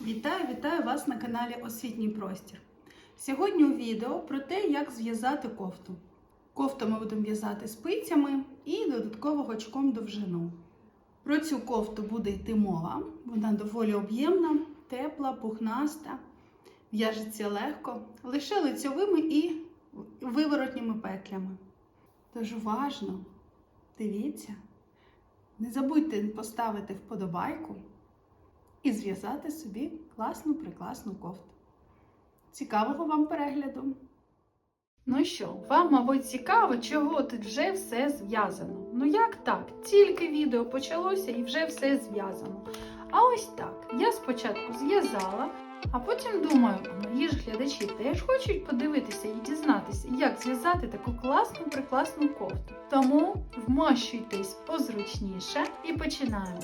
Вітаю, вітаю вас на каналі Освітній Простір. Сьогодні у відео про те, як зв'язати кофту. Кофту ми будемо в'язати спицями і додатково гачком довжину. Про цю кофту буде йти мова. Вона доволі об'ємна, тепла, пухнаста, в'яжеться легко, лише лицьовими і виворотніми петлями. Тож уважно дивіться, не забудьте поставити вподобайку і зв'язати собі класну прикласну кофту. Цікавого вам перегляду! Ну що, вам, мабуть, цікаво, чого тут вже все зв'язано. Ну як так? Тільки відео почалося і вже все зв'язано. А ось так. Я спочатку зв'язала, а потім думаю, мої ж глядачі теж хочуть подивитися і дізнатися, як зв'язати таку класну прикласну кофту. Тому вмощуйтесь позручніше і починаємо.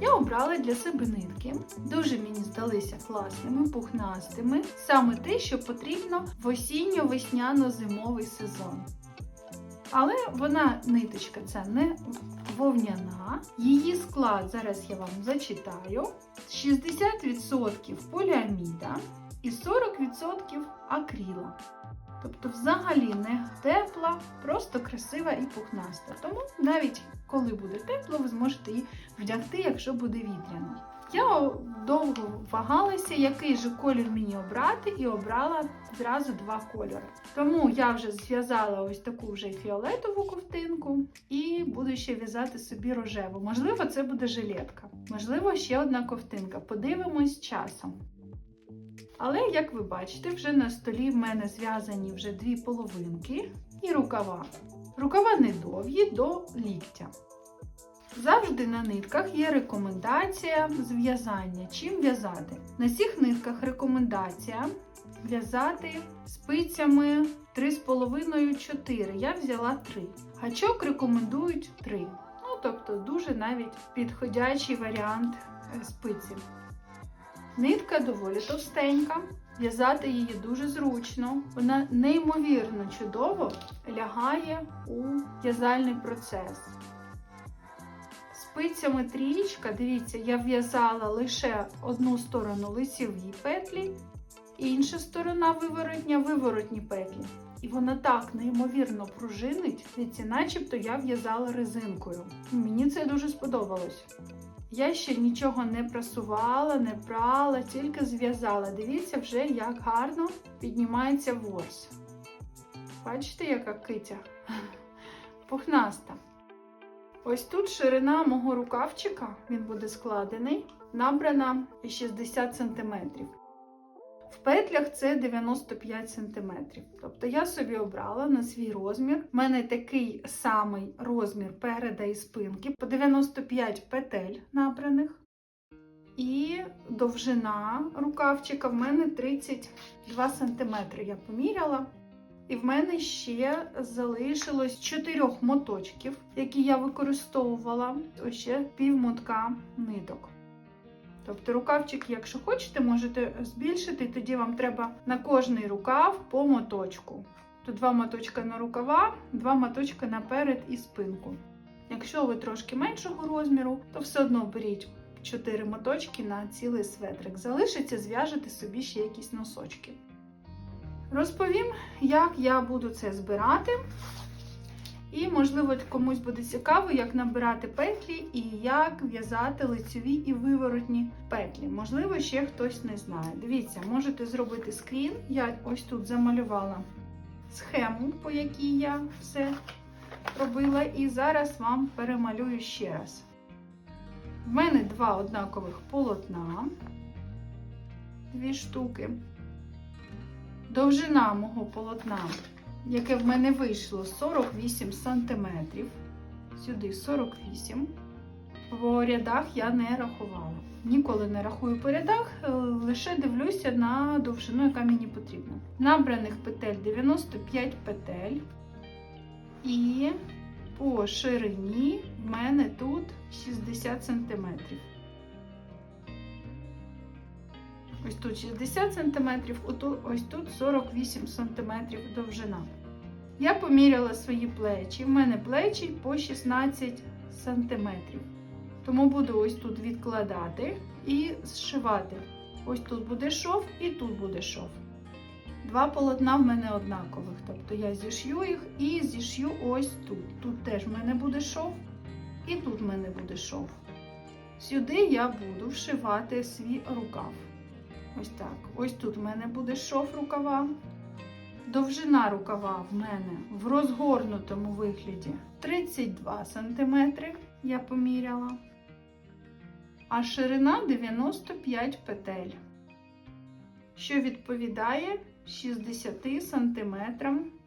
Я обрала для себе нитки. Дуже мені здалися класними, пухнастими. Саме те, що потрібно в осінньо-весняно-зимовий сезон. Але вона ниточка ця не вовняна. Її склад зараз я вам зачитаю: 60% поліаміда і 40% акріла. Тобто, взагалі не тепла, просто красива і пухнаста. Тому навіть коли буде тепло, ви зможете її вдягти, якщо буде вітряно. Я довго вагалася, який же колір мені обрати, і обрала зразу два кольори. Тому я вже зв'язала ось таку вже фіолетову ковтинку і буду ще в'язати собі рожеву. Можливо, це буде жилетка, можливо, ще одна ковтинка. Подивимось часом. Але, як ви бачите, вже на столі в мене зв'язані вже дві половинки і рукава. Рукава не довгі до ліктя. Завжди на нитках є рекомендація зв'язання. Чим в'язати? На цих нитках рекомендація в'язати спицями 3,5-4. Я взяла 3. Гачок рекомендують 3. Ну, тобто, дуже навіть підходячий варіант е, спиці. Нитка доволі товстенька, в'язати її дуже зручно. Вона неймовірно чудово лягає у в'язальний процес. Спицями трієчка, дивіться, я в'язала лише одну сторону лицеві петлі, інша сторона виворотня виворотні петлі. І вона так неймовірно пружинить, дивіться, начебто я в'язала резинкою. Мені це дуже сподобалось. Я ще нічого не прасувала, не прала, тільки зв'язала. Дивіться вже, як гарно піднімається ворс. Бачите, яка китя? Пухнаста. Ось тут ширина мого рукавчика, він буде складений, набрана 60 см. В петлях це 95 см. Тобто я собі обрала на свій розмір. У мене такий самий розмір переда і спинки по 95 петель набраних. І довжина рукавчика в мене 32 см. Я поміряла. І в мене ще залишилось 4 моточків, які я використовувала. Ось ще пів мотка ниток. Тобто рукавчик, якщо хочете, можете збільшити, тоді вам треба на кожний рукав по моточку. Тут два моточка на рукава, два моточка наперед і спинку. Якщо ви трошки меншого розміру, то все одно беріть 4 моточки на цілий светрик. Залишиться, зв'яжете собі ще якісь носочки. Розповім, як я буду це збирати. І, можливо, комусь буде цікаво, як набирати петлі і як в'язати лицеві і виворотні петлі. Можливо, ще хтось не знає. Дивіться, можете зробити скрін. Я ось тут замалювала схему, по якій я все робила, і зараз вам перемалюю ще раз. В мене два однакових полотна, дві штуки. Довжина мого полотна яке в мене вийшло 48 см. Сюди 48. В рядах я не рахувала. Ніколи не рахую по рядах, е, лише дивлюся на довжину, яка мені потрібна. Набраних петель 95 петель. І по ширині в мене тут 60 см. Ось тут 60 см, ось тут 48 см довжина. Я поміряла свої плечі. В мене плечі по 16 см. Тому буду ось тут відкладати і зшивати. Ось тут буде шов і тут буде шов. Два полотна в мене однакових. Тобто я зішью їх і зішью ось тут. Тут теж в мене буде шов, і тут в мене буде шов. Сюди я буду вшивати свій рукав. Ось так. Ось тут в мене буде шов рукава. Довжина рукава в мене в розгорнутому вигляді 32 см, я поміряла. А ширина 95 петель, що відповідає 60 см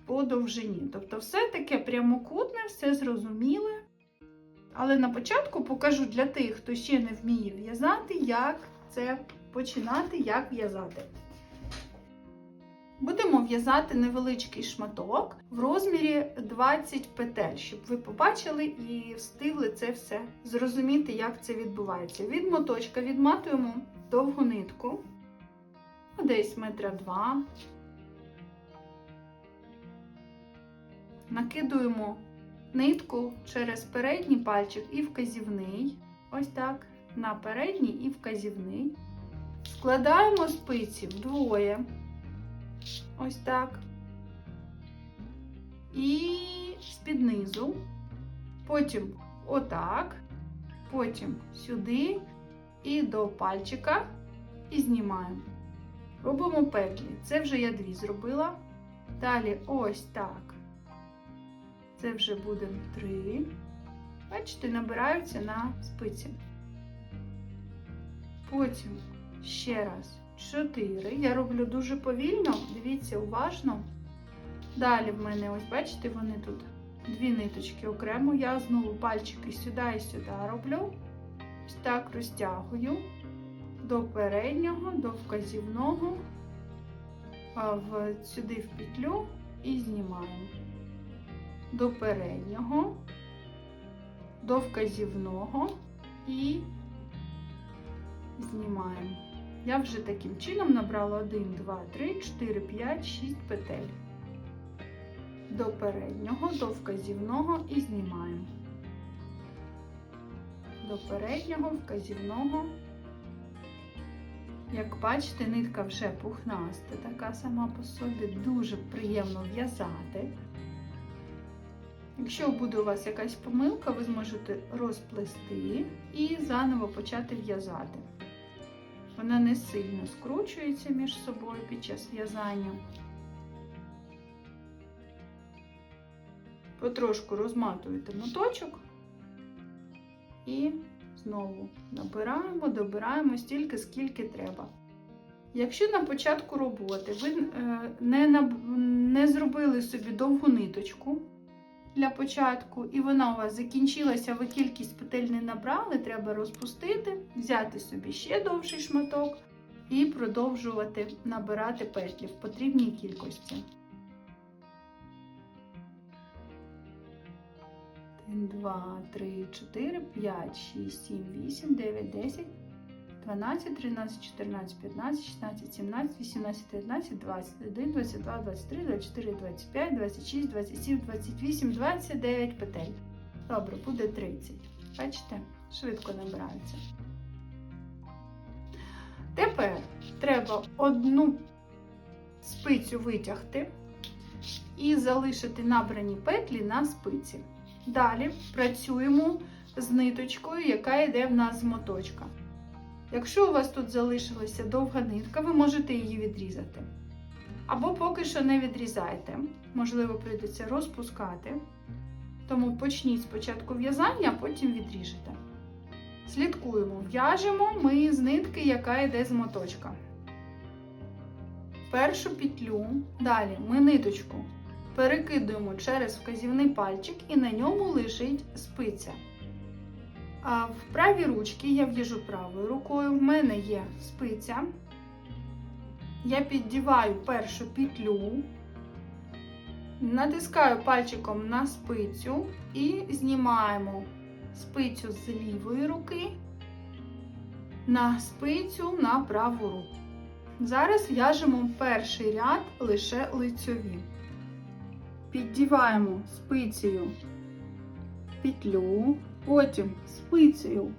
по довжині. Тобто, все таке прямокутне, все зрозуміле. Але на початку покажу для тих, хто ще не вміє в'язати, як це починати, як в'язати. Будемо в'язати невеличкий шматок в розмірі 20 петель, щоб ви побачили і встигли це все зрозуміти, як це відбувається. Від моточка відматуємо довгу нитку, десь метра два. Накидуємо нитку через передній пальчик і вказівний. Ось так, на передній і вказівний. Складаємо спиці вдвоє. Ось так. І з-під низу. Потім отак. Потім сюди і до пальчика. І знімаємо. Робимо петлі. Це вже я дві зробила. Далі ось так. Це вже буде три. Бачите, набираються на спиці. Потім ще раз 4. Я роблю дуже повільно, дивіться уважно. Далі в мене, ось бачите, вони тут дві ниточки окремо. Я знову пальчики сюди і сюди роблю. Ось так розтягую до переднього, до вказівного, сюди в петлю і знімаємо. До переднього, до вказівного і знімаємо. Я вже таким чином набрала 1, 2, 3, 4, 5, 6 петель. До переднього, до вказівного і знімаємо. До переднього, вказівного. Як бачите, нитка вже пухнаста, така сама по собі, дуже приємно в'язати. Якщо буде у вас якась помилка, ви зможете розплести і заново почати в'язати. Вона не сильно скручується між собою під час в'язання. Потрошку розматуєте моточок і знову набираємо, добираємо стільки, скільки треба. Якщо на початку роботи ви не, не зробили собі довгу ниточку для початку, і вона у вас закінчилася, ви кількість петель не набрали, треба розпустити, взяти собі ще довший шматок і продовжувати набирати петлі в потрібній кількості. 1, 2, 3, 4, 5, 6, 7, 8, 9, 10, 12, 13, 14, 15, 16, 17, 18, 19, 20, 21, 22, 23, 24, 25, 26, 27, 28, 29 петель. Добре, буде 30. Бачите? Швидко набирається. Тепер треба одну спицю витягти і залишити набрані петлі на спиці. Далі працюємо з ниточкою, яка йде в нас з моточка. Якщо у вас тут залишилася довга нитка, ви можете її відрізати. Або поки що не відрізайте, можливо, прийдеться розпускати. Тому почніть спочатку в'язання, а потім відріжете. Слідкуємо, в'яжемо ми з нитки, яка йде з моточка. Першу петлю, далі ми ниточку перекидуємо через вказівний пальчик і на ньому лежить спиця. А в правій ручці я в'яжу правою рукою, в мене є спиця. Я піддіваю першу петлю, натискаю пальчиком на спицю і знімаємо спицю з лівої руки на спицю на праву руку. Зараз в'яжемо перший ряд лише лицьові. Піддіваємо спицею петлю, потім спицею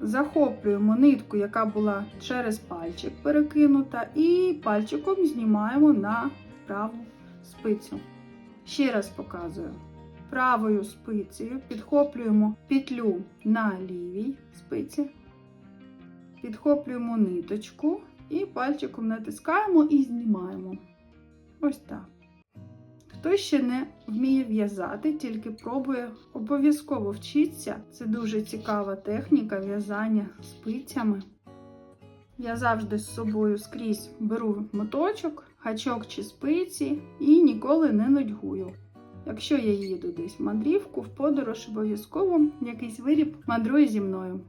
захоплюємо нитку, яка була через пальчик перекинута, і пальчиком знімаємо на праву спицю. Ще раз показую. Правою спицею підхоплюємо петлю на лівій спиці, підхоплюємо ниточку і пальчиком натискаємо і знімаємо. Ось так. Хто ще не вміє в'язати, тільки пробує, обов'язково вчиться. Це дуже цікава техніка в'язання спицями. Я завжди з собою скрізь беру моточок, гачок чи спиці і ніколи не нудьгую. Якщо я їду десь в мандрівку, в подорож, обов'язково якийсь виріб мандрує зі мною.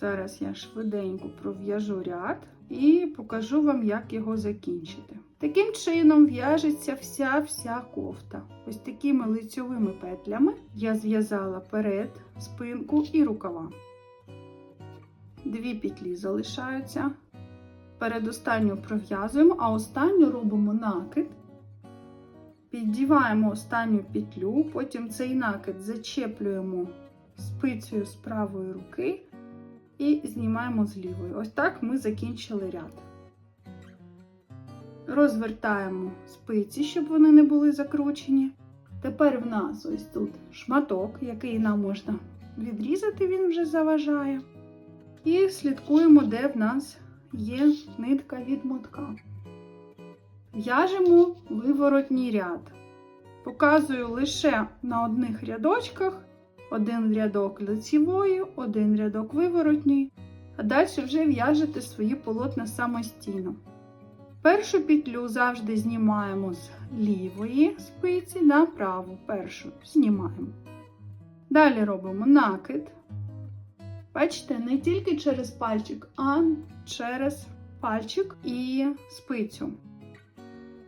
Зараз я швиденько пров'яжу ряд і покажу вам, як його закінчити. Таким чином в'яжеться вся-вся кофта. Ось такими лицьовими петлями я зв'язала перед, спинку і рукава. Дві петлі залишаються. Передостанню пров'язуємо, а останню робимо накид. Піддіваємо останню петлю, потім цей накид зачеплюємо спицею з правої руки і знімаємо з лівої. Ось так ми закінчили ряд. Розвертаємо спиці, щоб вони не були закручені. Тепер в нас ось тут шматок, який нам можна відрізати, він вже заважає. І слідкуємо, де в нас є нитка від мотка. В'яжемо виворотній ряд. Показую лише на одних рядочках один рядок лицевої, один рядок виворотній, а далі вже в'яжете свої полотна самостійно. Першу петлю завжди знімаємо з лівої спиці на праву. Першу знімаємо. Далі робимо накид. Бачите, не тільки через пальчик, а через пальчик і спицю.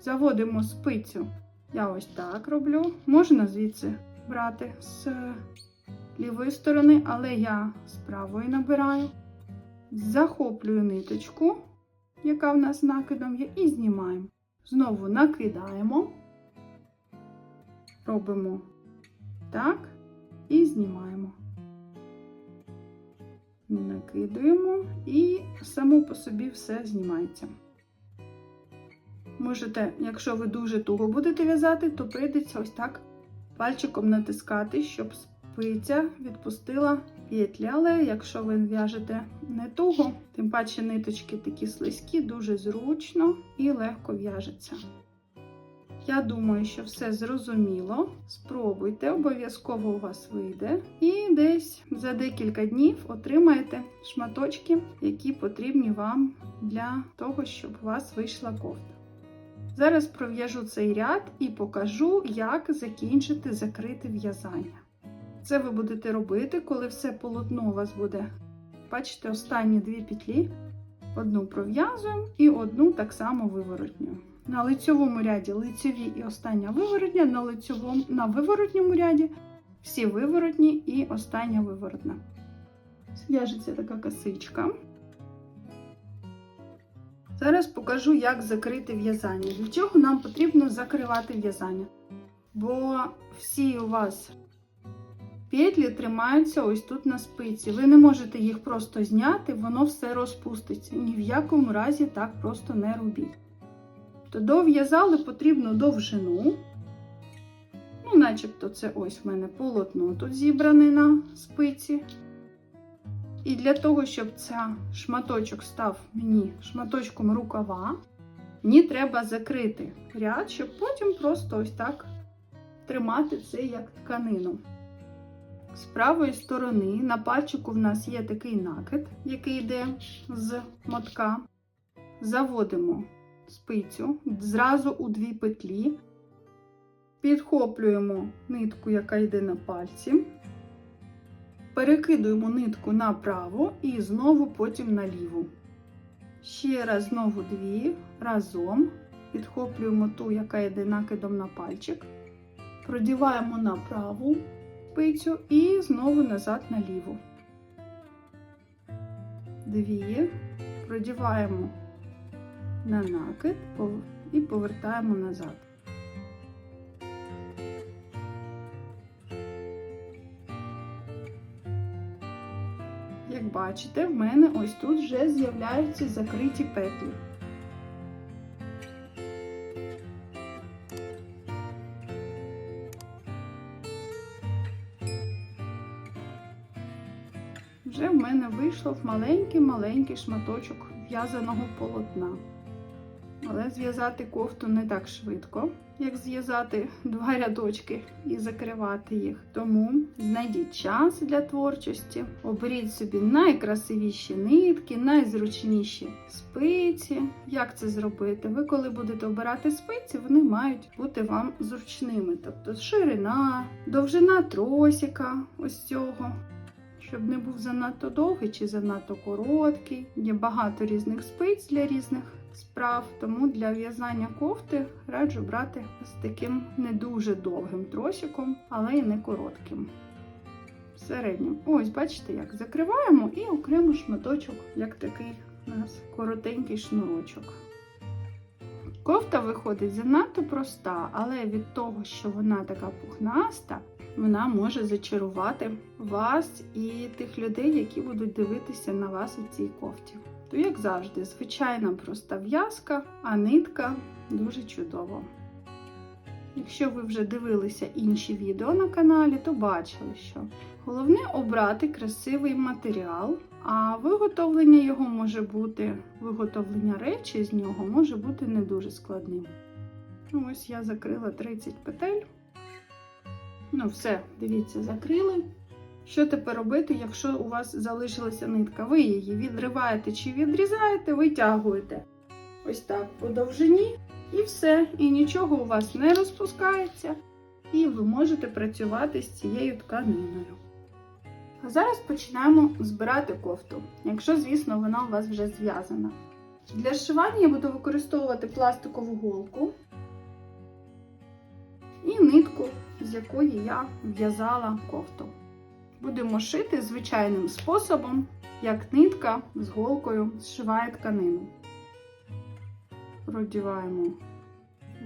Заводимо спицю. Я ось так роблю. Можна звідси брати з лівої сторони, але я з правої набираю. Захоплюю ниточку, яка в нас накидом є, і знімаємо. Знову накидаємо, робимо так і знімаємо. Накидуємо і само по собі все знімається. Можете, якщо ви дуже туго будете в'язати, то прийдеться ось так пальчиком натискати, щоб спиця відпустила петлі. Але якщо ви в'яжете не туго, тим паче ниточки такі слизькі, дуже зручно і легко в'яжеться. Я думаю, що все зрозуміло. Спробуйте, обов'язково у вас вийде. І десь за декілька днів отримаєте шматочки, які потрібні вам для того, щоб у вас вийшла кофта. Зараз пров'яжу цей ряд і покажу, як закінчити закрите в'язання. Це ви будете робити, коли все полотно у вас буде. Бачите, останні дві петлі. Одну пров'язуємо і одну так само виворотню. На лицьовому ряді лицьові і остання виворотня, на лицьовому, на виворотньому ряді всі виворотні і остання виворотна. Зв'яжеться така косичка. Зараз покажу, як закрити в'язання. Для чого нам потрібно закривати в'язання? Бо всі у вас петлі тримаються ось тут на спиці. Ви не можете їх просто зняти, воно все розпуститься. Ні в якому разі так просто не робіть. То дов'язали потрібну довжину. Ну, начебто, це ось в мене полотно тут зібране на спиці. І для того, щоб цей шматочок став мені шматочком рукава, мені треба закрити ряд, щоб потім просто ось так тримати це як тканину. З правої сторони на пальчику в нас є такий накид, який йде з мотка. Заводимо спицю зразу у дві петлі, підхоплюємо нитку, яка йде на пальці. Перекидуємо нитку направо і знову потім наліву. Ще раз знову дві разом підхоплюємо ту, яка йде накидом на пальчик, продіваємо на спицю і знову назад на ліву. Дві, продіваємо на накид і повертаємо назад. Як бачите, в мене ось тут вже з'являються закриті петлі. Мене вийшло в маленький-маленький шматочок в'язаного полотна. Але зв'язати кофту не так швидко, як зв'язати два рядочки і закривати їх. Тому знайдіть час для творчості, оберіть собі найкрасивіші нитки, найзручніші спиці. Як це зробити? Ви, коли будете обирати спиці, вони мають бути вам зручними. Тобто ширина, довжина тросика, ось цього. Щоб не був занадто довгий чи занадто короткий. Є багато різних спиць для різних справ, тому для в'язання кофти раджу брати з таким не дуже довгим тросиком, але й не коротким. Середнім. Ось, бачите, як закриваємо і окремо шматочок, як такий у нас коротенький шнурочок. Кофта виходить занадто проста, але від того, що вона така пухнаста, вона може зачарувати вас і тих людей, які будуть дивитися на вас у цій кофті. То, як завжди, звичайна проста в'язка, а нитка дуже чудово. Якщо ви вже дивилися інші відео на каналі, то бачили, що головне обрати красивий матеріал, а виготовлення його може бути, виготовлення речі з нього може бути не дуже складним. Ось я закрила 30 петель. Ну, все, дивіться, закрили. Що тепер робити, якщо у вас залишилася нитка? Ви її відриваєте чи відрізаєте, витягуєте ось так по довжині, і все. І нічого у вас не розпускається, і ви можете працювати з цією тканиною. А зараз починаємо збирати кофту, якщо, звісно, вона у вас вже зв'язана. Для зшивання я буду використовувати пластикову голку і нитку, з якої я в'язала кофту. Будемо шити звичайним способом, як нитка з голкою зшиває тканину. Продіваємо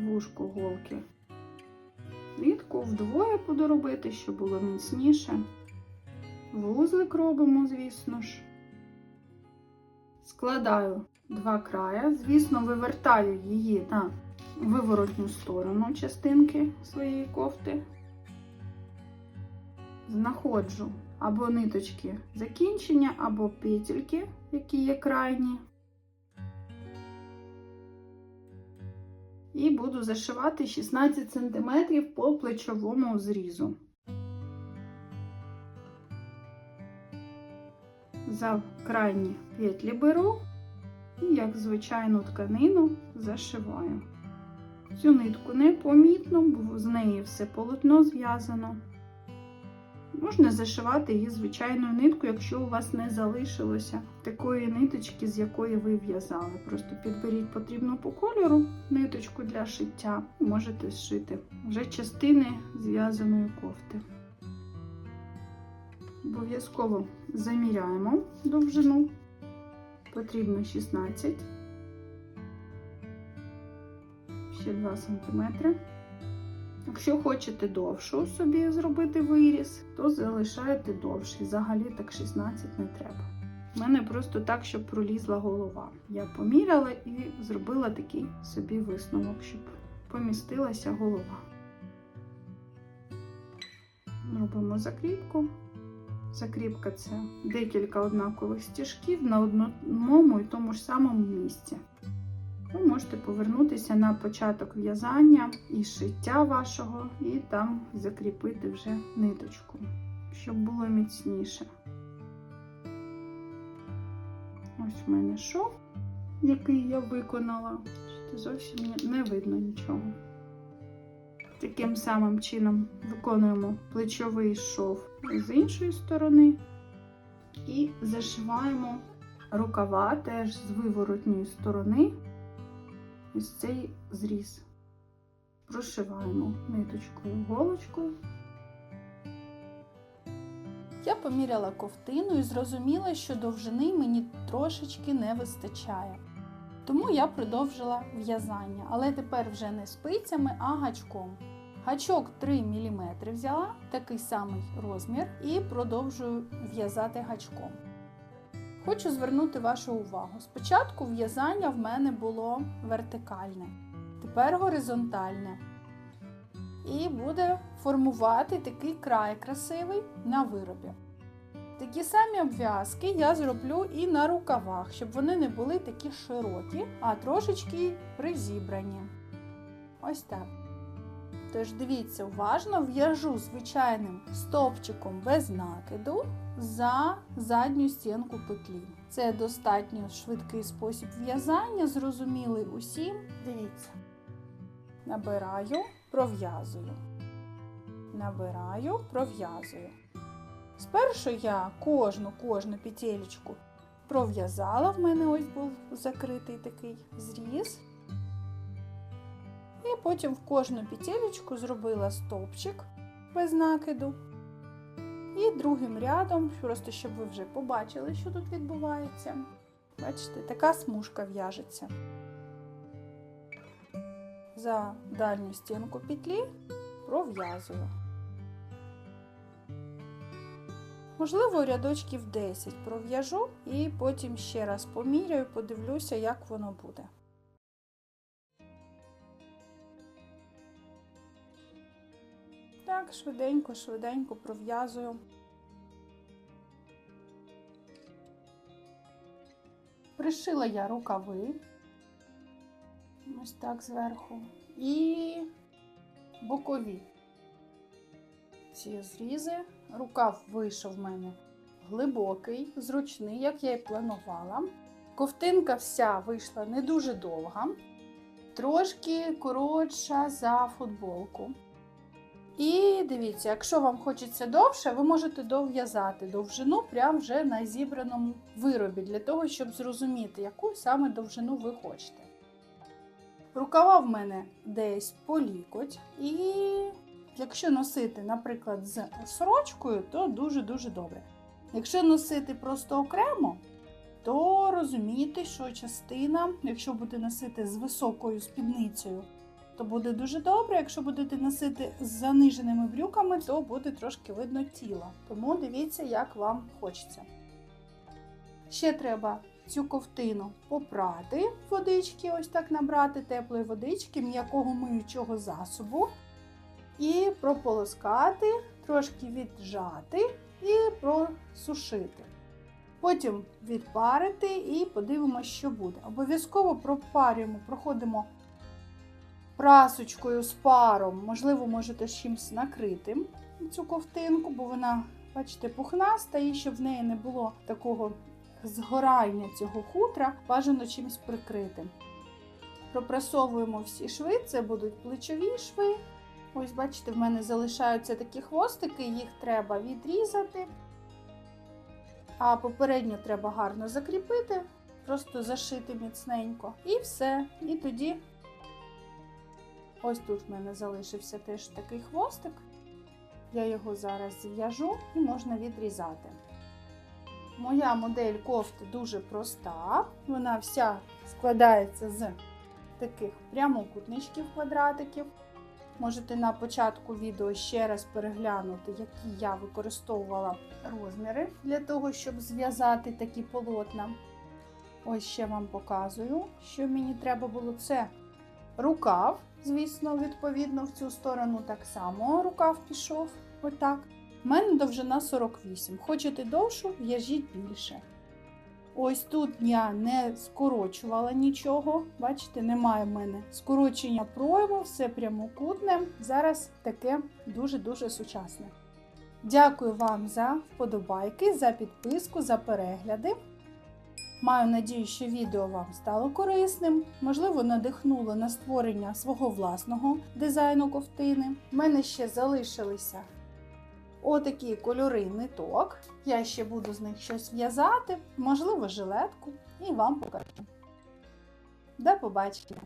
вушку голки. Нитку вдвоє буду щоб було міцніше. Вузлик робимо, звісно ж. Складаю два края, звісно, вивертаю її на виворотню сторону частинки своєї кофти. Знаходжу або ниточки закінчення, або петельки, які є крайні. І буду зашивати 16 см по плечовому зрізу. За крайні петлі беру і, як звичайну тканину, зашиваю. Цю нитку непомітно, бо з неї все полотно зв'язано. Можна зашивати її звичайною ниткою, якщо у вас не залишилося такої ниточки, з якої ви в'язали. Просто підберіть потрібну по кольору ниточку для шиття і можете зшити вже частини зв'язаної кофти. Обов'язково заміряємо довжину. Потрібно 16, ще 2 см. Якщо хочете довшу собі зробити виріз, то залишаєте довший. Взагалі так 16 не треба. У мене просто так, щоб пролізла голова. Я поміряла і зробила такий собі висновок, щоб помістилася голова. Робимо закріпку. Закріпка це декілька однакових стіжків на одному і тому ж самому місці. Ви можете повернутися на початок в'язання і шиття вашого, і там закріпити вже ниточку, щоб було міцніше. Ось в мене шов, який я виконала. Зовсім не видно нічого. Таким самим чином виконуємо плечовий шов з іншої сторони і зашиваємо рукава теж з виворотньої сторони ось цей зріз. Прошиваємо ниточкою голочкою. Я поміряла ковтину і зрозуміла, що довжини мені трошечки не вистачає. Тому я продовжила в'язання, але тепер вже не спицями, а гачком. Гачок 3 мм взяла, такий самий розмір, і продовжую в'язати гачком. Хочу звернути вашу увагу. Спочатку в'язання в мене було вертикальне, тепер горизонтальне. І буде формувати такий край красивий на виробі. Такі самі обв'язки я зроблю і на рукавах, щоб вони не були такі широкі, а трошечки призібрані. Ось так. Тож дивіться, уважно в'яжу звичайним стовпчиком без накиду за задню стінку петлі. Це достатньо швидкий спосіб в'язання, зрозумілий усім. Дивіться. Набираю, пров'язую. Набираю, пров'язую. Спершу я кожну кожну петелечку пров'язала, в мене ось був закритий такий зріз. І потім в кожну петелечку зробила стовпчик без накиду. І другим рядом, просто щоб ви вже побачили, що тут відбувається. Бачите, така смужка в'яжеться. За дальню стінку петлі пров'язую. Можливо, рядочків 10 пров'яжу і потім ще раз поміряю, подивлюся, як воно буде. Так, швиденько, швиденько пров'язую. Пришила я рукави. Ось так зверху. І бокові. Ці зрізи. Рукав вийшов в мене глибокий, зручний, як я і планувала. Ковтинка вся вийшла не дуже довга, трошки коротша за футболку. І дивіться, якщо вам хочеться довше, ви можете дов'язати довжину прямо вже на зібраному виробі, для того, щоб зрозуміти, яку саме довжину ви хочете. Рукава в мене десь по лікоть. І якщо носити, наприклад, з сорочкою, то дуже-дуже добре. Якщо носити просто окремо, то розумійте, що частина, якщо будете носити з високою спідницею, то буде дуже добре. Якщо будете носити з заниженими брюками, то буде трошки видно тіло. Тому дивіться, як вам хочеться. Ще треба цю ковтину попрати водички, ось так набрати теплої водички, м'якого миючого засобу. І прополоскати, трошки віджати і просушити. Потім відпарити і подивимося, що буде. Обов'язково пропарюємо, проходимо прасочкою з паром, можливо, можете чимось накрити цю ковтинку, бо вона, бачите, пухнаста, і щоб в неї не було такого згорання цього хутра, бажано чимось прикрити. Пропрасовуємо всі шви, це будуть плечові шви. Ось, бачите, в мене залишаються такі хвостики, їх треба відрізати. А попередньо треба гарно закріпити, просто зашити міцненько. І все. І тоді ось тут в мене залишився теж такий хвостик. Я його зараз зв'яжу і можна відрізати. Моя модель кофти дуже проста. Вона вся складається з таких прямокутничків квадратиків. Можете на початку відео ще раз переглянути, які я використовувала розміри для того, щоб зв'язати такі полотна. Ось ще вам показую, що мені треба було це рукав, звісно, відповідно, в цю сторону так само рукав пішов. Отак. У мене довжина 48. Хочете довшу, в'яжіть більше. Ось тут я не скорочувала нічого. Бачите, немає в мене скорочення пройму, все прямокутне. Зараз таке дуже-дуже сучасне. Дякую вам за вподобайки, за підписку, за перегляди. Маю надію, що відео вам стало корисним, можливо, надихнуло на створення свого власного дизайну ковтини. У мене ще залишилися отакі кольори ниток. Я ще буду з них щось в'язати, можливо, жилетку, і вам покажу. До побачення!